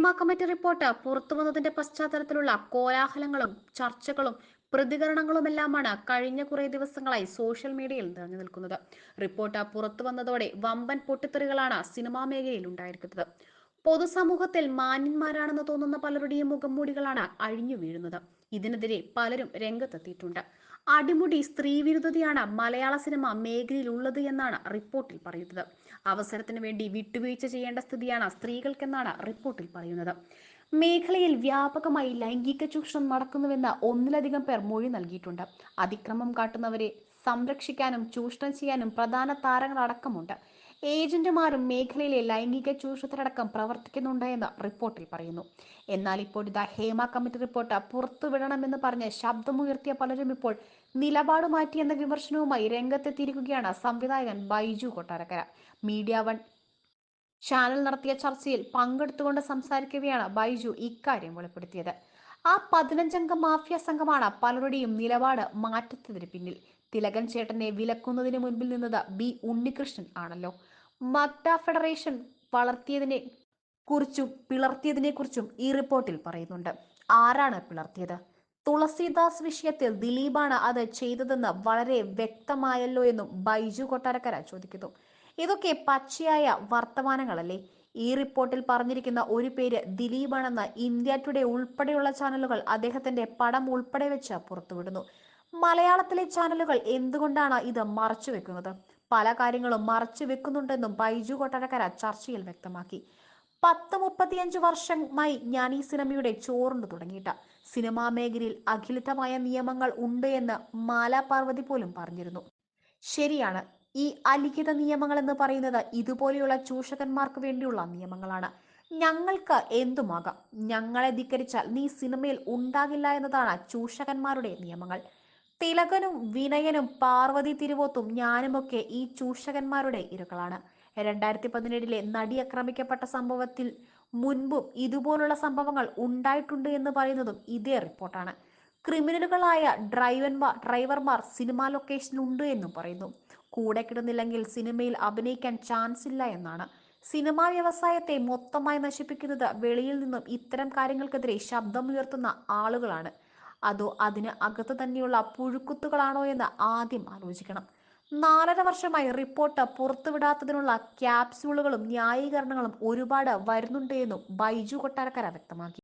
Hema committee report പുറത്തു വന്നതിന്റെ പശ്ചാത്തലത്തിലുള്ള കോലാഹലങ്ങളും ചർച്ചകളും പ്രതികരണങ്ങളുമെല്ലാമാണ് കഴിഞ്ഞ കുറേ ദിവസങ്ങളായി സോഷ്യൽ മീഡിയയിൽ നിറഞ്ഞു നിൽക്കുന്നത്. റിപ്പോർട്ട് പുറത്തു വന്നതോടെ വമ്പൻ പൊട്ടിത്തെറികളാണ് സിനിമാ മേഖലയിൽ ഉണ്ടായിരിക്കുന്നത്. പൊതുസമൂഹത്തിൽ മാന്യന്മാരാണെന്ന് തോന്നുന്ന പലരുടെയും മുഖംമൂടികളാണ് അഴിഞ്ഞു വീഴുന്നത്. ഇതിനെതിരെ പലരും രംഗത്തെത്തിയിട്ടുണ്ട്. അടിമുടി സ്ത്രീവിരുദ്ധതയാണ് മലയാള സിനിമ മേഖലയിൽ ഉള്ളത് എന്നാണ് റിപ്പോർട്ടിൽ പറയുന്നത്. അവസരത്തിന് വേണ്ടി വിട്ടുവീഴ്ച ചെയ്യേണ്ട സ്ഥിതിയാണ് സ്ത്രീകൾക്കെന്നാണ് റിപ്പോർട്ടിൽ പറയുന്നത്. മേഖലയിൽ വ്യാപകമായി ലൈംഗിക ചൂഷണം നടക്കുന്നുവെന്ന് ഒന്നിലധികം പേർ മൊഴി നൽകിയിട്ടുണ്ട്. അതിക്രമം കാട്ടുന്നവരെ സംരക്ഷിക്കാനും ചൂഷണം ചെയ്യാനും പ്രധാന താരങ്ങൾ അടക്കമുണ്ട് ഏജന്റുമാരും മേഖലയിലെ ലൈംഗിക ചൂഷണത്തിലടക്കം പ്രവർത്തിക്കുന്നുണ്ട് എന്ന് റിപ്പോർട്ടിൽ പറയുന്നു. എന്നാൽ ഇപ്പോൾ ഇതാ ഹേമ കമ്മിറ്റി റിപ്പോർട്ട് പുറത്തുവിടണമെന്ന് പറഞ്ഞ് ശബ്ദമുയർത്തിയ പലരും ഇപ്പോൾ നിലപാട് മാറ്റിയെന്ന വിമർശനവുമായി രംഗത്തെത്തിയിരിക്കുകയാണ് സംവിധായകൻ Baiju Kottarakkara. Media One channel നടത്തിയ ചർച്ചയിൽ പങ്കെടുത്തുകൊണ്ട് സംസാരിക്കവെയാണ് ബൈജു ഇക്കാര്യം വെളിപ്പെടുത്തിയത്. ആ പതിനഞ്ചംഗ മാഫിയ സംഘമാണ് പലരുടെയും നിലപാട് മാറ്റത്തിന് പിന്നിൽ. തിലകൻ ചേട്ടനെ വിലക്കുന്നതിന് മുൻപിൽ നിന്നത് ബി ഉണ്ണികൃഷ്ണൻ ആണല്ലോ. മക്ഡ ഫെഡറേഷൻ വളർത്തിയതിനെ കുറിച്ചും പിളർത്തിയതിനെ കുറിച്ചും ഈ റിപ്പോർട്ടിൽ പറയുന്നുണ്ട്. ആരാണ് പിളർത്തിയത്? തുളസിദാസ് വിഷയത്തിൽ ദിലീപാണ് അത് ചെയ്തതെന്ന് വളരെ വ്യക്തമായല്ലോ എന്നും ബൈജു കൊട്ടാരക്കര ചോദിക്കുന്നു. ഇതൊക്കെ പച്ചയായ വർത്തമാനങ്ങളല്ലേ? ഈ റിപ്പോർട്ടിൽ പറഞ്ഞിരിക്കുന്ന ഒരു പേര് ദിലീപാണെന്ന് ഇന്ത്യ ടുഡേ ഉൾപ്പെടെയുള്ള ചാനലുകൾ അദ്ദേഹത്തിന്റെ പടം ഉൾപ്പെടെ വെച്ച് പുറത്തുവിടുന്നു. മലയാളത്തിലെ ചാനലുകൾ എന്തുകൊണ്ടാണ് ഇത് മറച്ചു വെക്കുന്നത്? പല കാര്യങ്ങളും മറച്ചു വെക്കുന്നുണ്ടെന്നും ബൈജു കൊട്ടാരക്കര ചർച്ചയിൽ വ്യക്തമാക്കി. പത്ത് മുപ്പത്തിയഞ്ച് വർഷമായി ഞാൻ ഈ സിനിമയുടെ ചോറുണ്ട് തുടങ്ങിയിട്ട്. സിനിമാ മേഖലയിൽ അഖിലിതമായ നിയമങ്ങൾ ഉണ്ട് എന്ന് മാലാ പാർവതി പോലും പറഞ്ഞിരുന്നു. ശരിയാണ് ഈ അലിഖിത നിയമങ്ങൾ എന്ന് പറയുന്നത് ഇതുപോലെയുള്ള ചൂഷകന്മാർക്ക് വേണ്ടിയുള്ള നിയമങ്ങളാണ്. ഞങ്ങൾക്ക് എന്തുമാകാം? ഞങ്ങളെ ധിക്കരിച്ചാൽ നീ സിനിമയിൽ ഉണ്ടാകില്ല എന്നതാണ് ചൂഷകന്മാരുടെ നിയമങ്ങൾ. തിലകനും വിനയനും പാർവതി തിരുവോത്തും ഞാനുമൊക്കെ ഈ ചൂഷകന്മാരുടെ ഇരകളാണ്. രണ്ടായിരത്തി പതിനേഴിലെ നടി ആക്രമിക്കപ്പെട്ട സംഭവത്തിൽ മുൻപും ഇതുപോലുള്ള സംഭവങ്ങൾ ഉണ്ടായിട്ടുണ്ട് എന്ന് പറയുന്നതും ഇതേ റിപ്പോർട്ടാണ്. ക്രിമിനലുകളായ ഡ്രൈവന്മാർ ഡ്രൈവർമാർ സിനിമാ ലൊക്കേഷനിൽ ഉണ്ട് എന്നും പറയുന്നു. കൂടെ കിടന്നില്ലെങ്കിൽ സിനിമയിൽ അഭിനയിക്കാൻ ചാൻസ് ഇല്ല എന്നാണ്. സിനിമാ വ്യവസായത്തെ മൊത്തമായി നശിപ്പിക്കുന്നത് വെളിയിൽ നിന്നും ഇത്തരം കാര്യങ്ങൾക്കെതിരെ ശബ്ദമുയർത്തുന്ന ആളുകളാണ്. അതോ അതിന് അകത്ത് തന്നെയുള്ള പുഴുക്കുത്തുകളാണോ എന്ന് ആദ്യം ആലോചിക്കണം. നാലര വർഷമായി റിപ്പോർട്ട് പുറത്തുവിടാത്തതിനുള്ള ക്യാപ്സ്യൂളുകളും ന്യായീകരണങ്ങളും ഒരുപാട് വരുന്നുണ്ട് എന്നും ബൈജു കൊട്ടാരക്കര വ്യക്തമാക്കി.